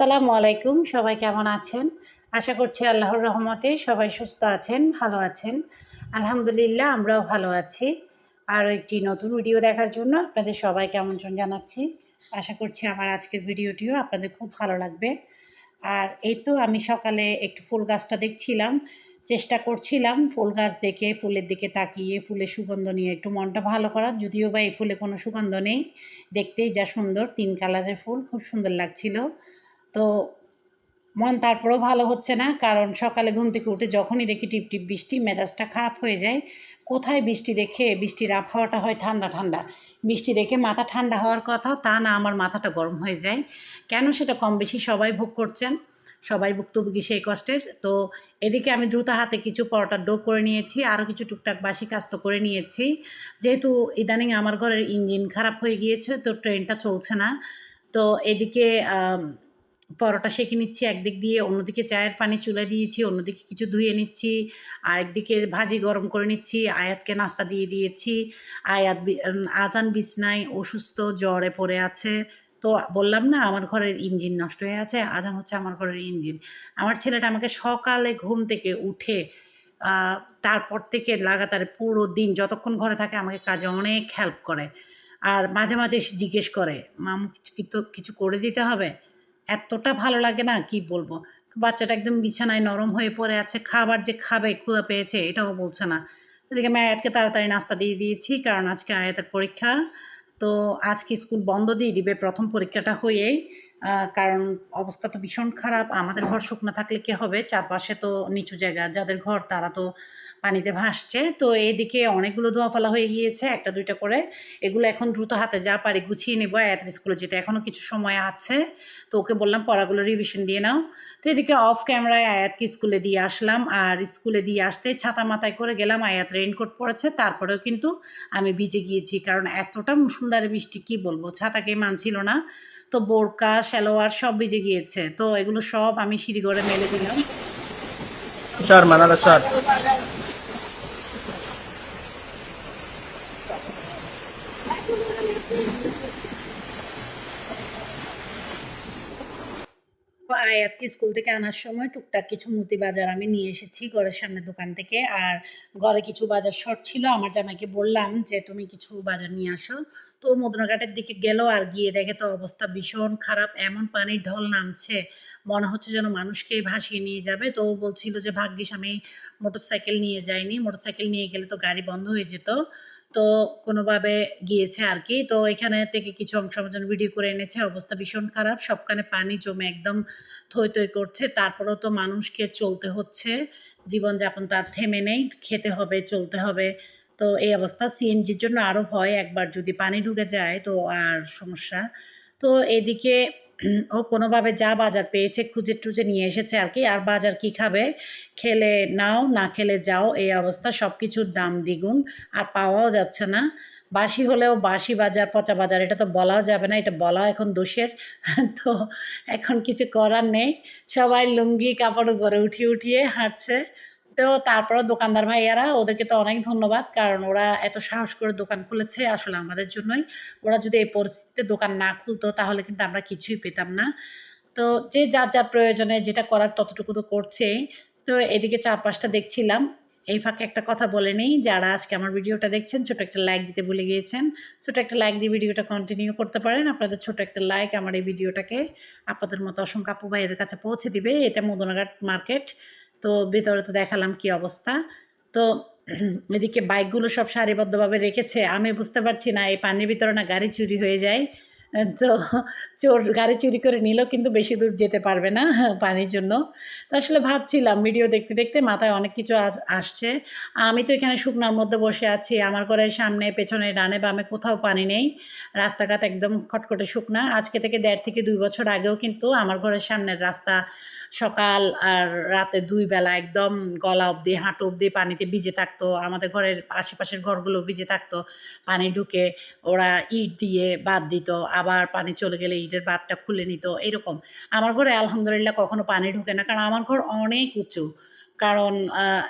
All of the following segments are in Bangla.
সালামু আলাইকুম, সবাই কেমন আছেন? আশা করছি আল্লাহর রহমতে সবাই সুস্থ আছেন, ভালো আছেন। আলহামদুলিল্লাহ, আমরাও ভালো আছি। আর একটি নতুন ভিডিও দেখার জন্য আপনাদের সবাইকে আমন্ত্রণ জানাচ্ছি। আশা করছি আমার আজকের ভিডিওটিও আপনাদের খুব ভালো লাগবে। আর এই তো আমি সকালে একটু ফুল গাছটা দেখছিলাম, চেষ্টা করছিলাম ফুল গাছ দেখে, ফুলের দিকে তাকিয়ে, ফুলের সুগন্ধ নিয়ে একটু মনটা ভালো করার। যদিও বা এই ফুলে কোনো সুগন্ধ নেই, দেখতেই যা সুন্দর, তিন কালারের ফুল, খুব সুন্দর লাগছিল। তো মন তারপরেও ভালো হচ্ছে না, কারণ সকালে ঘুম থেকে উঠে যখনই দেখি টিপ টিপ বৃষ্টি, মেজাজটা খারাপ হয়ে যায়। কোথায় বৃষ্টি দেখে বৃষ্টির আবহাওয়াটা হয় ঠান্ডা ঠান্ডা। বৃষ্টি দেখে মাথা ঠান্ডা হওয়ার কথা, তা না আমার মাথাটা গরম হয়ে যায়। কেন সেটা কম বেশি সবাই ভোগ করছেন, সবাই ভুক্তভোগী সেই কষ্টের। তো এদিকে আমি দ্রুত হাতে কিছু পরোটার ডো করে নিয়েছি, আরও কিছু টুকটাক বাসি কাজ তো করে নিয়েছি। যেহেতু ইদানিং আমার ঘরের ইঞ্জিন খারাপ হয়ে গিয়েছে, তো ট্রেনটা চলছে না। তো এদিকে পরোটা সেঁকে নিচ্ছি, একদিক দিয়ে অন্যদিকে চায়ের পানি চুলে দিয়েছি, অন্যদিকে কিছু ধুয়ে নিচ্ছি, আরেকদিকে ভাজি গরম করে নিচ্ছি, আয়াতকে নাস্তা দিয়ে দিয়েছি, আয়াত আজান বিছনায় অসুস্থ, জ্বরে পড়ে আছে। তো বললাম না, আমার ঘরের ইঞ্জিন নষ্ট হয়ে আছে, আজান হচ্ছে আমার ঘরের ইঞ্জিন। আমার ছেলেটা আমাকে সকালে ঘুম থেকে উঠে তারপর থেকে লাগাতার পুরো দিন, যতক্ষণ ঘরে থাকে আমাকে কাজে অনেক হেল্প করে। আর মাঝে মাঝে জিজ্ঞেস করে, মামু, কিছু কিছু কিছু করে দিতে হবে? এতটা ভালো লাগে না? কি বলব? বাচ্চাটা একদম বিছানায় নরম হয়ে পড়ে আছে, খাবার যে খাবে, ক্ষুধা পেয়েছে, এটাও বলছে না। এদিকে আমি আয়াতকে তাড়াতাড়ি নাস্তা দিয়ে দিয়েছি, কারণ আজকে আয়াতের পরীক্ষা। তো আজকে স্কুল বন্ধ দিয়ে দিবে প্রথম পরীক্ষাটা হয়েই। কারণ অবস্থা তো ভীষণ খারাপ, আমাদের ঘর শুকনো থাকলে কি হবে? চারপাশে তো নিচু জায়গা, যাদের ঘর তারা তো পানিতে ভাসছে। তো এদিকে অনেকগুলো ধোয়া ফেলা হয়ে গিয়েছে একটা দুইটা করে। এগুলো এখন দ্রুত হাতে যা পারি গুছিয়ে নেব আয়াতের স্কুলে যেতে এখনও কিছু সময় আছে। তো ওকে বললাম পড়াগুলো রিভিশন দিয়ে নাও। তো এদিকে অফ ক্যামেরায় আয়াতকে স্কুলে দিয়ে আসলাম। আর স্কুলে দিয়ে আসতে ছাতা মাথায় করে গেলাম আয়াত রেইনকোট পড়েছে। তারপরেও কিন্তু আমি ভিজে গিয়েছি কারণ এতটা মুসুলধারে বৃষ্টি কি বলব? ছাতাকে মানছিল না। তো বোরকা সালোয়ার সব ভিজে গিয়েছে। তো এগুলো সব আমি সিঁড়িঘরে মেলে দিলাম। Char, manada char. আয়াতকে স্কুল থেকে আনার সময় টুকটাক কিছু মুদি বাজার আমি নিয়ে এসেছি ঘরের সামনে দোকান থেকে। আর ঘরে কিছু বাজার শর্ট ছিল, আমার জামাইকে বললাম যে, তুমি কিছু বাজার নিয়ে আসো। তো মদনাঘাটের দিকে গেল আর গিয়ে দেখে তো অবস্থা ভীষণ খারাপ, এমন পানির ঢল নামছে, মনে হচ্ছে যেন মানুষকে ভাসিয়ে নিয়ে যাবে। তো বলছিল যে, ভাগ্যিস আমি মোটরসাইকেল নিয়ে যাইনি। মোটরসাইকেল নিয়ে গেলে তো গাড়ি বন্ধ হয়ে যেত। তো কোনোভাবে গিয়েছে আর কি তো এখানে থেকে কিছু অংশ আমার জন্য ভিডিও করে এনেছে। অবস্থা ভীষণ খারাপ। সবখানে পানি জমে একদম থই থই করছে। তারপরেও তো মানুষকে চলতে হচ্ছে। জীবনযাপন তার থেমে নেই। খেতে হবে, চলতে হবে। তো এই অবস্থা। সিএনজির জন্য আরও ভয় একবার যদি পানি ঢুকে যায় তো আর সমস্যা। তো এদিকে ও কোনোভাবে যা বাজার পেয়েছে খুঁজে টুজে নিয়ে এসেছে আর কি। আর বাজার কি খাবে? খেলে নাও, না খেলে যাও, এই অবস্থা। সব কিছুর দাম দ্বিগুণ, আর পাওয়াও যাচ্ছে না। বাসি হলেও বাসি বাজার, পচা বাজার, এটা তো বলাও যাবে না, এটা বলা এখন দোষের। তো এখন কিছু করার নেই। সবাই লুঙ্গি, কাপড় উপরে উঠিয়ে উঠিয়ে হাঁটছে। তো তারপরে দোকানদার ভাইয়ারা ওদেরকে তো অনেক ধন্যবাদ, কারণ ওরা এত সাহস করে দোকান খুলেছে আসলে আমাদের জন্যই। ওরা যদি এই পরিস্থিতিতে দোকান না খুলতো তাহলে কিন্তু আমরা কিছুই পেতাম না। তো যে যার যার প্রয়োজনে যেটা করার ততটুকু তো করছে। তো এদিকে চারপাশটা দেখছিলাম। এই ফাঁকে একটা কথা বলে নেই, যারা আজকে আমার ভিডিওটা দেখছেন, ছোট একটা লাইক দিতে ভুলে গিয়েছেন। ছোট একটা লাইক দিয়ে ভিডিওটা কন্টিনিউ করতে পারেন। আপনাদের ছোট একটা লাইক আমার এই ভিডিওটাকে আপনাদের মতো অসংখ্য আপু ভাইয়েদের কাছে পৌঁছে দিবে। এটা মদনাঘাট মার্কেট। তো ভিতরে তো দেখালাম কি অবস্থা। তো এদিকে বাইকগুলো সব সারিবদ্ধভাবে রেখেছে, আমি বুঝতে পারছি না এই পানির ভিতরে না গাড়ি চুরি হয়ে যায়। তো চোর গাড়ি চুরি করে নিলেও কিন্তু বেশি দূর যেতে পারবে না পানির জন্য। তো আসলে ভাবছিলাম ভিডিও দেখতে দেখতে মাথায় অনেক কিছু আস- আসছে। আমি তো এখানে শুকনার মধ্যে বসে আছি, আমার ঘরের সামনে পেছনে ডানে বামে কোথাও পানি নেই। রাস্তাঘাট একদম খটখটে শুকনা। আজকে থেকে দেড় থেকে দুই বছর আগেও কিন্তু আমার ঘরের সামনের রাস্তা সকাল আর রাতে দুই বেলা একদম গলা অবধি, হাঁটু অবধি পানিতে ভিজে থাকতো। আমাদের ঘরের আশেপাশের ঘরগুলো ভিজে থাকতো। পানি ঢুকে ওরা ইট দিয়ে বাদ দিত। আবার পানি চলে গেলে ইটের বাদটা খুলে নিত। এরকম। আমার ঘরে আলহামদুলিল্লাহ কখনো পানি ঢুকে না। কারণ আমার ঘর অনেক উঁচু। কারণ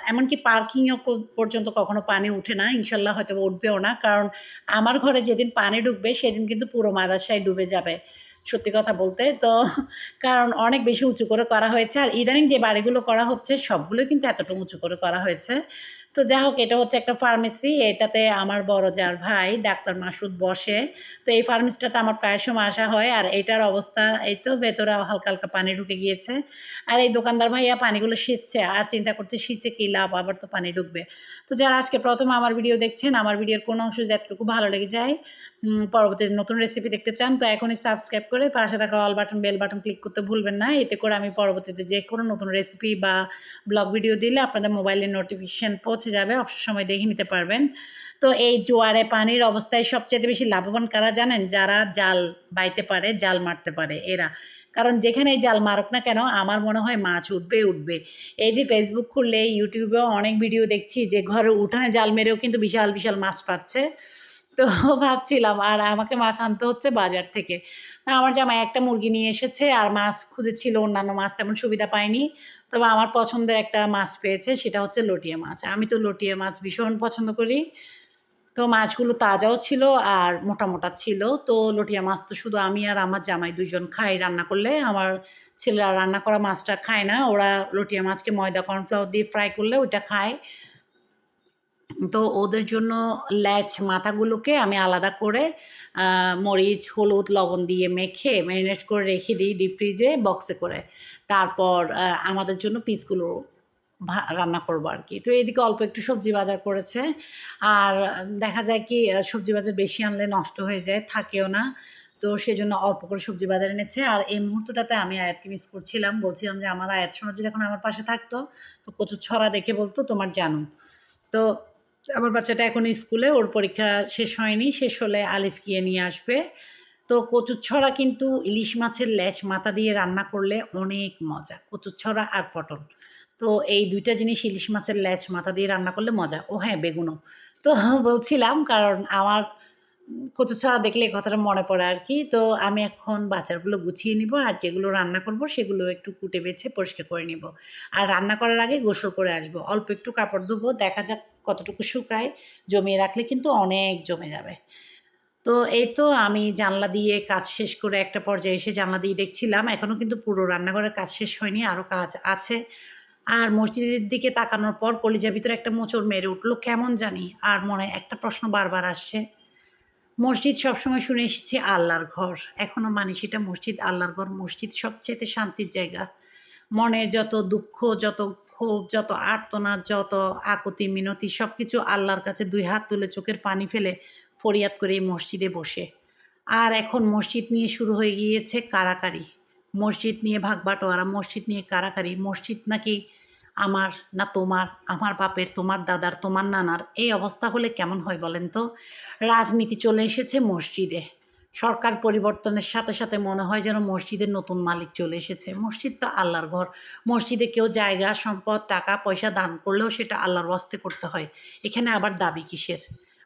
এমনকি পার্কিংও পর্যন্ত কখনো পানি উঠে না। ইনশাল্লাহ হয়তো উঠবেও না। কারণ আমার ঘরে যেদিন পানি ঢুকবে, সেদিন কিন্তু পুরো মাদাসায় ডুবে যাবে। সত্যি কথা বলতে, তো কারণ অনেক বেশি উঁচু করে করা হয়েছে। আর ইদানিং যে বাড়িগুলো করা হচ্ছে, সবগুলো কিন্তু এতটুকু উঁচু করে করা হয়েছে। তো যাই হোক, এটা হচ্ছে একটা ফার্মেসি। এটাতে আমার বড় যার ভাই, ডাক্তার মাসুদ বসে। তো এই ফার্মেসিটাতে আমার প্রায় সময় আসা হয়। আর এটার অবস্থা, এই তো ভেতরে হালকা হালকা পানি ঢুকে গিয়েছে। আর এই দোকানদার ভাইয়া পানিগুলো শীতছে আর চিন্তা করছে শীতছে কী লাভ? আবার তো পানি ঢুকবে। তো যারা আজকে প্রথম আমার ভিডিও দেখছেন, আমার ভিডিওর কোনো অংশ যদি এতটুকু ভালো লেগে যায় পরবর্তীতে নতুন রেসিপি দেখতে চান, তো এখনই সাবস্ক্রাইব করে পাশে থাকা all button bell button click করতে ভুলবেন না। এতে করে আমি পরবর্তীতে যে কোনো নতুন রেসিপি বা ব্লগ ভিডিও দিলে আপনাদের মোবাইলে নোটিফিকেশান পৌঁছে যাবে, অবসর সময় দেখে নিতে পারবেন। তো এই জোয়ারে পানির অবস্থায় সবচেয়ে বেশি লাভবান কারা জানেন? যারা জাল বাইতে পারে, জাল মারতে পারে, এরা। কারণ যেখানে জাল মারুক না কেন, আমার মনে হয় মাছ উঠবে উঠবে। এই যে ফেসবুক খুললে ইউটিউবেও অনেক ভিডিও দেখছি যে ঘরে উঠানে জাল মেরেও কিন্তু বিশাল বিশাল মাছ পাচ্ছে। তো ভাবছিলাম, আর আমাকে মাছ আনতে হচ্ছে বাজার থেকে। তা আমার জামাই একটা মুরগি নিয়ে এসেছে, আর মাছ খুঁজেছিল, অন্যান্য মাছ তেমন সুবিধা পায়নি। তবে আমার পছন্দের একটা মাছ পেয়েছে, সেটা হচ্ছে লটিয়া মাছ। আমি তো লটিয়া মাছ ভীষণ পছন্দ করি। তো মাছগুলো তাজাও ছিল আর মোটা মোটা ছিল। তো লটিয়া মাছ তো শুধু আমি আর আমার জামাই দুইজন খাই রান্না করলে। আমার ছেলেরা রান্না করা মাছটা খায় না। ওরা লটিয়া মাছকে ময়দা, কর্নফ্লাওয়ার দিয়ে ফ্রাই করলে ওইটা খায়। তো ওদের জন্য ল্যাচ মাথাগুলোকে আমি আলাদা করে মরিচ, হলুদ, লবণ দিয়ে মেখে ম্যারিনেট করে রেখে দিই ডিপ ফ্রিজে বক্সে করে। তারপর আমাদের জন্য পিসগুলো রান্না করব আর কি তো এদিকে অল্প একটু সবজি বাজার করেছে। আর দেখা যায় কি সবজি বাজার বেশি আনলে নষ্ট হয়ে যায়, থাকেও না। তো সেই জন্য অল্প করে সবজি বাজার এনেছে। আর এই মুহূর্তটাতে আমি আয়াতকে মিস করছিলাম। বলছিলাম যে, আমার আয়াত শোনা যদি এখন আমার পাশে থাকতো, তো কচুর ছড়া দেখে বলতো তোমার জানো। তো আমার বাচ্চাটা এখন স্কুলে, ওর পরীক্ষা শেষ হয়নি, শেষ হলে আলিফ গিয়ে নিয়ে আসবে। তো কচুর ছড়া কিন্তু ইলিশ মাছের ল্যাচ মাথা দিয়ে রান্না করলে অনেক মজা কচুর ছড়া আর পটল। তো এই দুইটা জিনিস ইলিশ মাছের ল্যাচ মাথা দিয়ে রান্না করলে মজা। ও হ্যাঁ বেগুনও। তো বলছিলাম, কারণ আমার কচু ছাড়া দেখলে কথাটা মনে পড়ে আর কি। তো আমি এখন বাচ্চাগুলো গুছিয়ে নিব আর যেগুলো রান্না করব সেগুলো একটু কুটে বেছে পরিষ্কার করে নিব। আর রান্না করার আগে গোসল করে আসব। অল্প একটু কাপড় ধোবো, দেখা যাক কতটুকু শুকায়। জমিয়ে রাখলে কিন্তু অনেক জমে যাবে। তো এই তো আমি জানলা দিয়ে কাজ শেষ করে একটা পর্যায়ে এসে জানলা দিয়ে দেখছিলাম। এখনও কিন্তু পুরো রান্নাঘরের কাজ শেষ হয়নি আরও কাজ আছে। আর মসজিদের দিকে তাকানোর পর কলিজার ভিতরে একটা মোচড় মেরে উঠল, কেমন জানি? আর মনে একটা প্রশ্ন বারবার আসছে। মসজিদ সবসময় শুনে এসেছি আল্লাহর ঘর। এখনও মানি সেটা মসজিদ, আল্লাহর ঘর। মসজিদ সবচেয়ে শান্তির জায়গা। মনে যত দুঃখ, যত ক্ষোভ, যত আর্তনা, যত আকুতি, মিনতি সব কিছু আল্লাহর কাছে দুই হাত তুলে চোখের পানি ফেলে ফরিয়াদ করে এই মসজিদে বসে। আর এখন মসজিদ নিয়ে শুরু হয়ে গিয়েছে কারাকারি। মসজিদ নিয়ে ভাগ বাটোয়ারা, মসজিদ নিয়ে কারাকারি। মসজিদ নাকি আমার না তোমার, আমার বাপের, তোমার দাদার, তোমার নানার, এই অবস্থা হলে কেমন হয় বলেন তো? রাজনীতি চলে এসেছে মসজিদে। সরকার পরিবর্তনের সাথে সাথে মনে হয় যেন মসজিদের নতুন মালিক চলে এসেছে। মসজিদ তো আল্লাহর ঘর। মসজিদে কেউ জায়গা, সম্পদ, টাকা, পয়সা দান করলেও সেটা আল্লাহর ওয়াস্তে করতে হয়। এখানে আবার দাবি কিসের?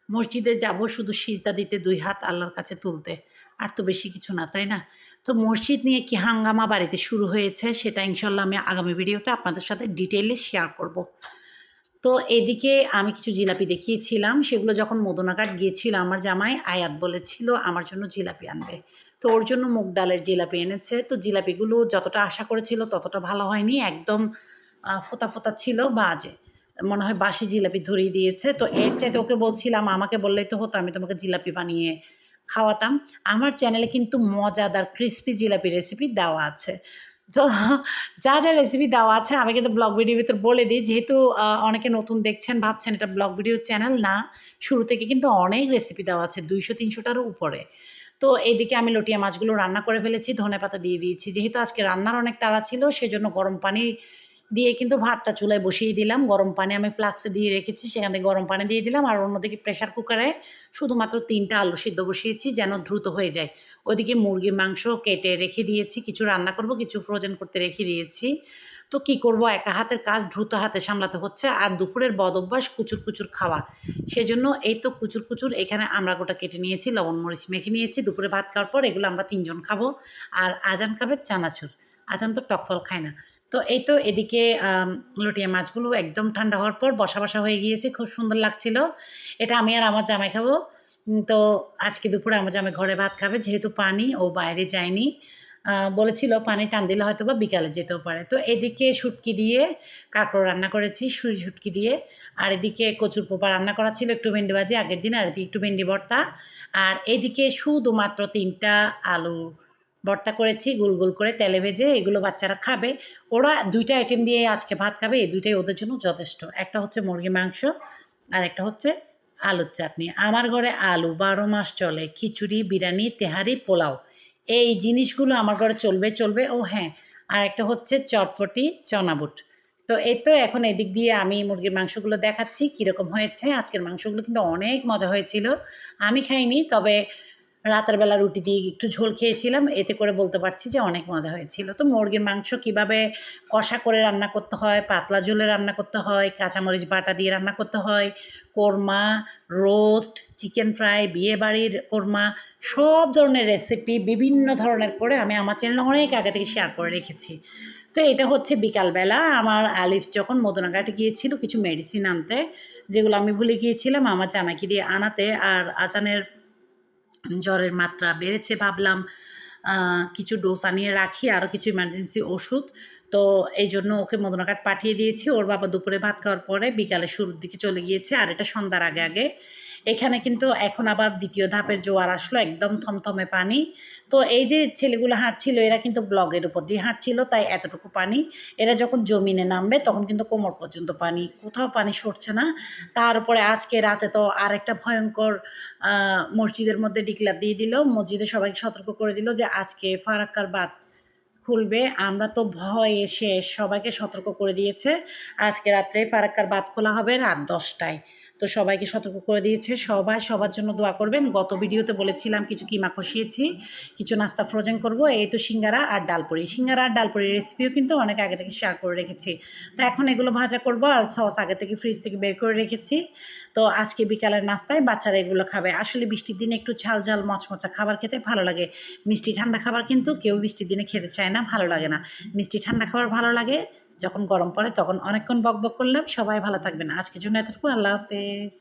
মসজিদে যাব শুধু সিজদা দিতে দুই হাত আল্লাহর কাছে তুলতে। আর তো বেশি কিছু না, তাই না? তো মসজিদ নিয়ে কি হাঙ্গামা বাড়িতে শুরু হয়েছে সেটা ইনশাল্লাহ আমি আগামী ভিডিওতে আপনাদের সাথে ডিটেলে শেয়ার করব। তো এদিকে আমি কিছু জিলাপি দেখিয়েছিলাম, সেগুলো যখন মদনাঘাট গিয়েছিল আমার জামাই আয়াত বলেছিল, আমার জন্য জিলাপি আনবে। তো ওর জন্য মুগ ডালের জিলাপি এনেছে। তো জিলাপিগুলো যতটা আশা করেছিল ততটা ভালো হয়নি, একদম ফোতা ফোতা ছিল বাজে। মনে হয় বাসি জিলাপি ধরিয়ে দিয়েছে। তো এর চাইতে ওকে বলছিলাম, আমাকে বললেই তো হতো, আমি তোমাকে জিলাপি বানিয়ে খাওয়াতাম। আমার চ্যানেলে কিন্তু মজাদার ক্রিস্পি জিলাপি রেসিপি দেওয়া আছে। তো যা যা রেসিপি দেওয়া আছে, আমি কিন্তু ব্লগ ভিডিও ভিতর বলে দিই। যেহেতু অনেকে নতুন দেখছেন, ভাবছেন এটা ব্লগ ভিডিও চ্যানেল না। শুরু থেকে কিন্তু অনেক রেসিপি দেওয়া আছে, দুইশো তিনশোটারও উপরে। তো এইদিকে আমি লটিয়া মাছগুলো রান্না করে ফেলেছি ধনে পাতা দিয়ে দিয়েছি। যেহেতু আজকে রান্নার অনেক তাড়া ছিল, সেজন্য গরম পানি দিয়ে কিন্তু ভাতটা চুলায় বসিয়ে দিলাম। গরম পানি আমি ফ্লাক্সে দিয়ে রেখেছি, সেখানে গরম পানি দিয়ে দিলাম। আর অন্যদিকে প্রেশার কুকারে শুধুমাত্র তিনটা আলু সিদ্ধ বসিয়েছি যেন দ্রুত হয়ে যায়। ওদিকে মুরগির মাংস কেটে রেখে দিয়েছি, কিছু রান্না করব, কিছু ফ্রোজেন করতে রেখে দিয়েছি। তো কি করব, একা হাতের কাজ দ্রুত হাতে সামলাতে হচ্ছে। আর দুপুরের বদ অভ্যাস কুচুর কুচুর খাওয়া। সেজন্য এই তো কুচুর কুচুর এখানে আমরা গোটা কেটে নিয়েছি, লবণ মরিচ মেখে নিয়েছি। দুপুরে ভাত খাওয়ার পর এগুলো আমরা তিনজন খাব। আর আজান খাবে চানাচুর। আজান তো টক ফল খায় না। তো এই তো এদিকে লটিয়া মাছগুলো একদম ঠান্ডা হওয়ার পর বসা বসা হয়ে গিয়েছে, খুব সুন্দর লাগছিল। এটা আমি আর আমার জামাই খাব। তো আজকে দুপুরে আমার জামাই ঘরে ভাত খাবে, যেহেতু পানি, ও বাইরে যায়নি। বলেছিল পানি টান দিলে হয়তো বা বিকালে যেতেও পারে। তো এদিকে শুটকি দিয়ে কাঁকড়ো রান্না করেছি সুই শুটকি দিয়ে। আর এদিকে কচুর পোপা রান্না করা ছিল একটু ভেন্ডি ভাজি আগের দিন, আর এদিকে একটু ভেন্ডি ভর্তা। আর এদিকে শুধুমাত্র তিনটা আলু ভর্তা করেছি, গোল গোল করে তেলে ভেজে এগুলো বাচ্চারা খাবে। ওরা দুইটা আইটেম দিয়ে আজকে ভাত খাবে, এই দুইটাই ওদের জন্য যথেষ্ট। একটা হচ্ছে মুরগি মাংস আর একটা হচ্ছে আলুর চাটনি। আমার ঘরে আলু বারো মাস চলে, খিচুড়ি, বিরিয়ানি, তেহারি, পোলাও। এই জিনিসগুলো আমার ঘরে চলবে চলবে। ও হ্যাঁ আর একটা হচ্ছে চটপটি চনাবুট তো এই তো এখন এদিক দিয়ে আমি মুরগির মাংসগুলো দেখাচ্ছি, কীরকম হয়েছে। আজকের মাংসগুলো কিন্তু অনেক মজা হয়েছিল। আমি খাইনি, তবে রাতের বেলা রুটি দিয়ে একটু ঝোল খেয়েছিলাম, এতে করে বলতে পারছি যে অনেক মজা হয়েছিল। তো মুরগির মাংস কীভাবে কষা করে রান্না করতে হয়, পাতলা ঝোলে রান্না করতে হয়, কাঁচামরিচ বাটা দিয়ে রান্না করতে হয়, কোরমা, রোস্ট, চিকেন ফ্রাই, বিয়ে বাড়ির কোরমা, সব ধরনের রেসিপি বিভিন্ন ধরনের করে আমি আমার চ্যানেলে অনেক আগে থেকে শেয়ার করে রেখেছি। তো এটা হচ্ছে বিকালবেলা, আমার আলিফ যখন মদনাঘাটে গিয়েছিল কিছু মেডিসিন আনতে, যেগুলো আমি ভুলে গিয়েছিলাম, আমার জামাইকে দিয়ে আনাতে, আর আজানের জ্বরের মাত্রা বেড়েছে ভাবলাম কিছু ডোজ আনিয়ে রাখি আরও কিছু ইমার্জেন্সি ওষুধ। তো এই জন্য ওকে মদনাঘাট পাঠিয়ে দিয়েছি। ওর বাবা দুপুরে ভাত খাওয়ার পরে বিকালে শুরুর দিকে চলে গিয়েছে, আর এটা সন্ধ্যার আগে আগে। এখানে কিন্তু এখন আবার দ্বিতীয় ধাপের জোয়ার আসলো, একদম থমথমে পানি। তো এই যে ছেলেগুলো হাঁটছিল, এরা কিন্তু ব্লগের উপর দিয়ে হাঁটছিল, তাই এতটুকু পানি। এরা যখন জমিনে নামবে, তখন কিন্তু কোমর পর্যন্ত পানি, কোথাও পানি সরছে না। তারপরে আজকে রাতে তো আর একটা ভয়ঙ্কর মসজিদের মধ্যে ডিক্লার দিয়ে দিল। মসজিদে সবাইকে সতর্ক করে দিল যে আজকে ফারাক্কার বাদ খুলবে। আমরা তো ভয়ে শেষ, সবাইকে সতর্ক করে দিয়েছে। আজকে রাত্রে ফারাক্কার বাদ খোলা হবে রাত দশটায়। তো সবাইকে সতর্ক করে দিয়েছে। সবাই সবার জন্য দোয়া করবেন। গত ভিডিওতে বলেছিলাম কিছু কিমা কষিয়েছি কিছু নাস্তা ফ্রোজেন করব। এই তো সিঙ্গারা আর ডালপুরি। সিঙ্গারা আর ডালপুরির রেসিপিও কিন্তু অনেক আগে থেকে শেয়ার করে রেখেছি। তো এখন এগুলো ভাজা করব আর সস আগে থেকে ফ্রিজ থেকে বের করে রেখেছি। তো আজকে বিকালের নাস্তায় বাচ্চারা এগুলো খাবে। আসলে বৃষ্টির দিনে একটু ঝাল ঝাল মচমচা খাবার খেতে ভালো লাগে। মিষ্টি ঠান্ডা খাবার কিন্তু কেউ বৃষ্টির দিনে খেতে চায় না, ভালো লাগে না। মিষ্টি ঠান্ডা খাবার ভালো লাগে। যখন গরম পড়ে তখন অনেকক্ষণ বক বক করলাম। সবাই ভালো থাকবেন। আজকের জন্য এতটুকু। আল্লাহ হাফেজ।